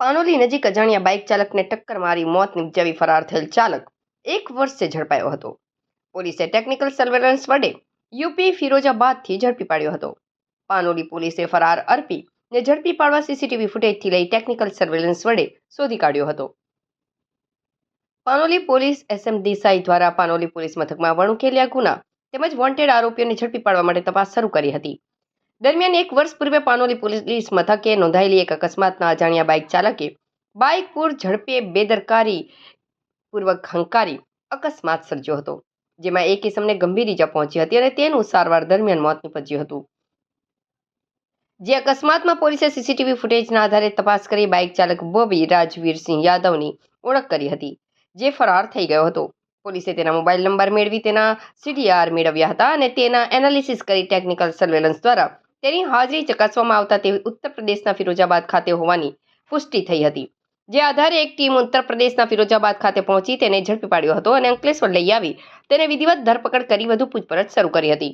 પાનોલી નજીક અજાણ્યા બાઇક ચાલકને ટક્કર મારી મોત નિપજાવી ફરાર થયેલ ચાલક એક વર્ષે ઝડપાયો હતો. પોલીસે ટેકનિકલ સર્વેલન્સ વડે યુપી ફિરોજાબાદથી ઝડપી પાડ્યો હતો. પાનોલી પોલીસે ફરાર અર્પી ને ઝડપી પાડવા સીસીટીવી ફૂટેજથી લઈ ટેકનિકલ સર્વેલન્સ વડે શોધી કાઢ્યો હતો. પાનોલી પોલીસ એસએમ દેસાઈ દ્વારા પાનોલી પોલીસ મથકમાં વણુકેલિયા ગુના તેમજ વોન્ટેડ આરોપીઓને ઝડપી પાડવા માટે તપાસ શરૂ કરી હતી. દરમિયાન એક વર્ષ પૂર્વે પાનોલી પોલીસ મથકે નોંધાયેલી એક અકસ્માતના અજાણ્યા બાઇક ચાલકે બાઇક પૂર ઝડપે બેદરકારી પૂર્વક હંકારી અકસ્માત સર્જ્યો હતો, જેમાં એક કિસમને ગંભીર ઈજા પહોંચી હતી અને તેનું સારવાર દરમિયાન મોત નીપજ્યું હતું. જે અકસ્માતમાં પોલીસે સીસીટીવી ફૂટેજના આધારે તપાસ કરી બાઇક ચાલક બોબી રાજવીરસિંહ યાદવની ઓળખ કરી હતી, જે ફરાર થઈ ગયો હતો. પોલીસે તેના મોબાઈલ નંબર મેળવી તેના સીડીઆર મેળવ્યા હતા અને તેના એનાલિસિસ કરી ટેકનિકલ સર્વેલન્સ દ્વારા તેની હાજરી ચકાસવામાં આવતા તે ઉત્તર પ્રદેશના ફિરોજાબાદ ખાતે હોવાની પુષ્ટિ થઈ હતી. જે આધારે એક ટીમ ઉત્તર પ્રદેશના ફિરોજાબાદ ખાતે પહોંચી તેને ઝડપી પાડ્યો હતો અને અંકલેશ્વર લઈ આવી. તેને વિધિવત ધરપકડ કરી વધુ પૂછપરછ શરૂ કરી હતી.